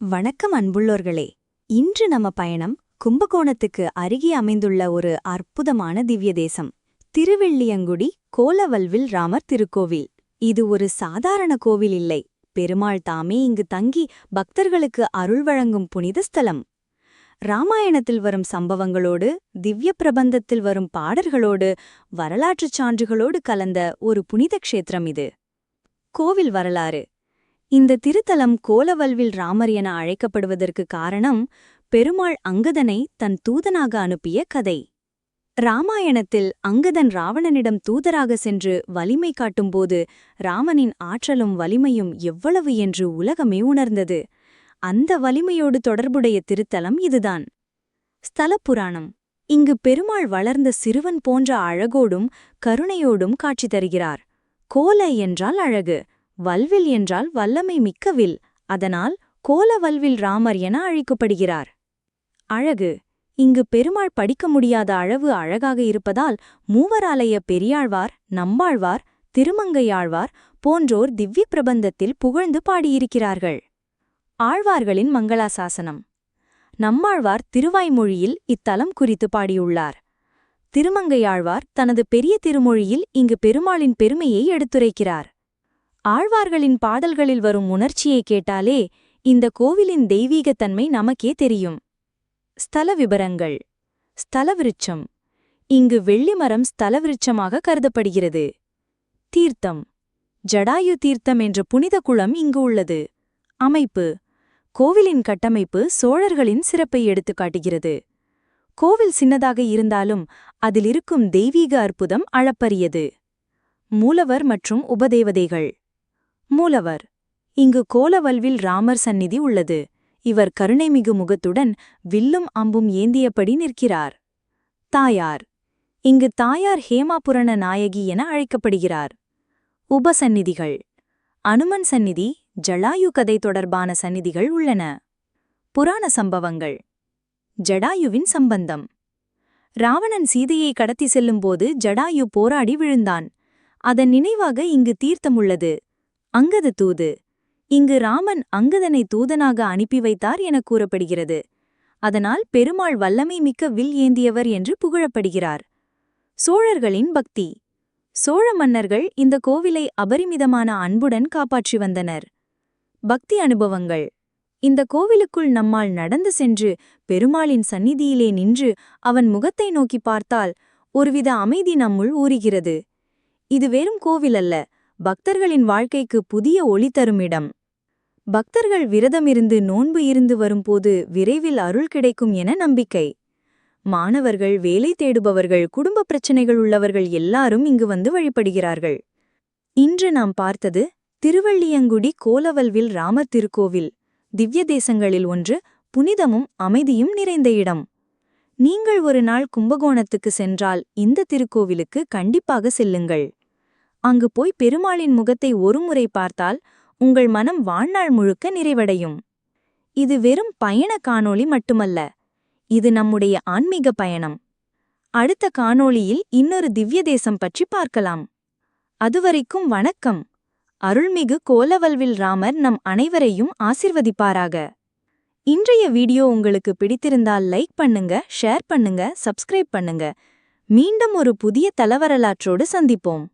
வணக்கம் அன்புள்ளோர்களே. இன்று நம்ம பயணம் கும்பகோணத்துக்கு அருகே அமைந்துள்ள ஒரு அற்புதமான திவ்ய தேசம். திருவெள்ளியங்குடி கோலவல்வில் ராமர் திருக்கோவில். இது ஒரு சாதாரண கோவில் இல்லை. பெருமாள் தாமே இங்கு தங்கி பக்தர்களுக்கு அருள் வழங்கும் புனித ஸ்தலம். ராமாயணத்தில் வரும் சம்பவங்களோடு திவ்ய பிரபந்தத்தில் வரும் பாடல்களோடு வரலாற்றுச் சான்றுகளோடு கலந்த ஒரு புனித க்ஷேத்திரம் இது. கோவில் வரலாறு. இந்த திருத்தலம் கோலவல்வில் ராமர் என அழைக்கப்படுவதற்கு காரணம் பெருமாள் அங்கதனை தன் தூதனாக அனுப்பிய கதை. ராமாயணத்தில் அங்கதன் ராவணனிடம் தூதராக சென்று வலிமை காட்டும்போது ராமனின் ஆற்றலும் வலிமையும் எவ்வளவு என்று உலகமே உணர்ந்தது. அந்த வலிமையோடு தொடர்புடைய திருத்தலம் இதுதான். ஸ்தலப்புராணம் இங்கு பெருமாள் வளர்ந்த சிறுவன் போன்ற அழகோடும் கருணையோடும் காட்சி தருகிறார். கோல என்றால் அழகு. வல்வில் என்றால் வல்லமை மிக்க வில் அதனால் கோலவல்வில் ராமர் என அழைக்கப்படுகிறார். அழகு. இங்கு பெருமாள் படிக்க முடியாத அளவு அழகாக இருப்பதால் மூவராலய பெரியாழ்வார் நம்பாழ்வார் திருமங்கையாழ்வார் போன்றோர் திவ்ய பிரபந்தத்தில் புகழ்ந்து பாடியிருக்கிறார்கள். ஆழ்வார்களின் மங்களாசாசனம். நம்மாழ்வார் திருவாய்மொழியில் இத்தலம் குறித்து பாடியுள்ளார். திருமங்கையாழ்வார் தனது பெரிய திருமொழியில் இங்கு பெருமாளின் பெருமையை எடுத்துரைக்கிறார். ஆழ்வார்களின் பாடல்களில் வரும் உணர்ச்சியை கேட்டாலே இந்த கோவிலின் தெய்வீகத்தன்மை நமக்கே தெரியும். ஸ்தல விபரங்கள். ஸ்தலவிருச்சம் இங்கு வெள்ளிமரம் ஸ்தலவிருட்சமாக கருதப்படுகிறது. தீர்த்தம். ஜடாயு தீர்த்தம் என்ற புனித குளம் இங்கு உள்ளது. அமைப்பு. கோவிலின் கட்டமைப்பு சோழர்களின் சிறப்பை எடுத்துக் காட்டுகிறது. கோவில் சின்னதாக இருந்தாலும் அதில் இருக்கும் தெய்வீக அற்புதம் அளப்பரியது. மூலவர் மற்றும் உபதேவதைகள். மூலவர். இங்கு கோலவல்வில் ராமர் சந்நிதி உள்ளது. இவர் கருணைமிகு முகத்துடன் வில்லும் அம்பும் ஏந்தியபடி நிற்கிறார். தாயார். இங்கு தாயார் ஹேமாபுரண நாயகி என அழைக்கப்படுகிறார். உபசந்நிதிகள். அனுமன் சந்நிதி ஜடாயு கதை தொடர்பான சந்நிதிகள் உள்ளன. புராண சம்பவங்கள். ஜடாயுவின் சம்பந்தம். ராவணன் சீதையை கடத்தி செல்லும்போது ஜடாயு போராடி விழுந்தான். அதன் நினைவாக இங்கு தீர்த்தம் உள்ளது. அங்கது தூது. இங்கு ராமன் அங்கதனை தூதனாக அனுப்பி வைத்தார் என கூறப்படுகிறது. அதனால் பெருமாள் வல்லமை மிக்க வில் ஏந்தியவர் என்று புகழப்படுகிறார். சோழர்களின் பக்தி. சோழ மன்னர்கள் இந்த கோவிலை அபரிமிதமான அன்புடன் காப்பாற்றி வந்தனர். பக்தி அனுபவங்கள். இந்த கோவிலுக்குள் நம்மால் நடந்து சென்று பெருமாளின் சந்நிதியிலே நின்று அவன் முகத்தை நோக்கி பார்த்தால் ஒருவித அமைதி நம்முள் ஊறுகிறது. இது வெறும் கோவில் அல்ல பக்தர்களின் வாழ்க்கைக்கு புதிய ஒளி தரும் இடம். பக்தர்கள் விரதமிருந்து நோன்பு இருந்து வரும்போது விரைவில் அருள் கிடைக்கும் என நம்பிக்கை. மாணவர்கள் வேலை தேடுபவர்கள் குடும்ப பிரச்சனைகள் உள்ளவர்கள் எல்லாரும் இங்கு வந்து வழிபடுகிறார்கள். இன்று நாம் பார்த்தது திருவள்ளியங்குடி கோலவல்வில் ராமர் திருக்கோவில். திவ்ய தேசங்களில் ஒன்று புனிதமும் அமைதியும் நிறைந்த இடம். நீங்கள் ஒரு நாள் கும்பகோணத்துக்கு சென்றால் இந்த திருக்கோவிலுக்கு கண்டிப்பாக செல்லுங்கள். அங்கு போய் பெருமாளின் முகத்தை ஒருமுறை பார்த்தால் உங்கள் மனம் வாழ்நாள் முழுக்க நிறைவடையும். இது வெறும் பயண காணொளி மட்டுமல்ல இது நம்முடைய ஆன்மீக பயணம். அடுத்த காணொளியில் இன்னொரு திவ்ய தேசம் பற்றி பார்க்கலாம். அதுவரைக்கும் வணக்கம். அருள்மிகு கோலவல்வில் ராமர் நம் அனைவரையும் ஆசிர்வதிப்பாராக. இன்றைய வீடியோ உங்களுக்கு பிடித்திருந்தால் லைக் பண்ணுங்க ஷேர் பண்ணுங்க சப்ஸ்கிரைப் பண்ணுங்க. மீண்டும் ஒரு புதிய தலவரலாற்றோடு சந்திப்போம்.